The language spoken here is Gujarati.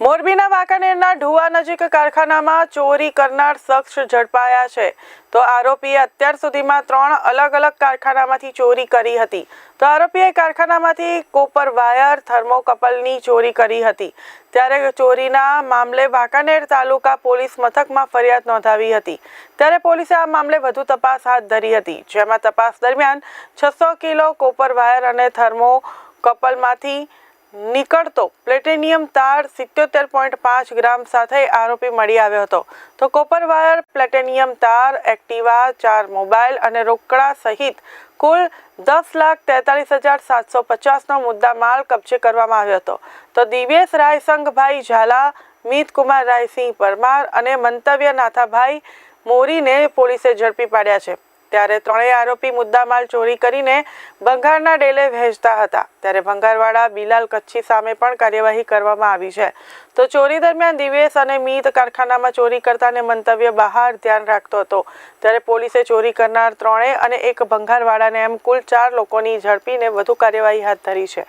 મોરબીના વાંકાનેરના ઢુવા નજીક કારખાનામાં ચોરી કરનાર શખ્સ ઝડપાયા છે. તો આરોપીએ અત્યાર સુધીમાં ત્રણ અલગ અલગ કારખાનામાંથી ચોરી કરી હતી. તો આરોપીએ કારખાનામાંથી કોપર વાયર થર્મોકપલની ચોરી કરી હતી. ત્યારે ચોરીના મામલે વાંકાનેર તાલુકા પોલીસ મથકમાં ફરિયાદ નોંધાવી હતી. ત્યારે પોલીસે આ મામલે વધુ તપાસ હાથ ધરી હતી. જેમાં તપાસ દરમિયાન છસો કિલો કોપર વાયર અને થર્મો કપલમાંથી નીકળતો. પ્લેટિનિયમ તાર સિત્યોતેર પોઈન્ટ પાંચ ગ્રામ સાથે આરોપી મળી આવ્યો હતો. તો કોપર વાયર, પ્લેટિનિયમ તાર, એક્ટિવા, ચાર મોબાઈલ અને રોકડા સહિત કુલ દસ લાખ તેતાલીસ હજાર સાતસો પચાસનો મુદ્દા માલ કબજે કરવામાં આવ્યો હતો. તો દિવ્યેશ રાયસંગભાઈ ઝાલા, મિતકુમાર રાયસિંહ પરમાર અને મંતવ્ય નાથાભાઈ મોરીને પોલીસે ઝડપી પાડ્યા છે. ત્યારે ત્રણેય આરોપી મુદ્દામાલ ચોરી કરીને ભંગારના ડેલે વહેંચતા હતા. ત્યારે ભંગારવાળા બિલાલ કચ્છી સામે પણ કાર્યવાહી કરવામાં આવી છે. તો ચોરી દરમિયાન દિવેશ અને મીત કારખાનામાં ચોરી કરતાને મંતવ્ય બહાર ધ્યાન રાખતો હતો. ત્યારે પોલીસે ચોરી કરનાર ત્રણેય અને એક ભંગારવાળાને એમ કુલ ચાર લોકોની ઝડપીને વધુ કાર્યવાહી હાથ ધરી છે.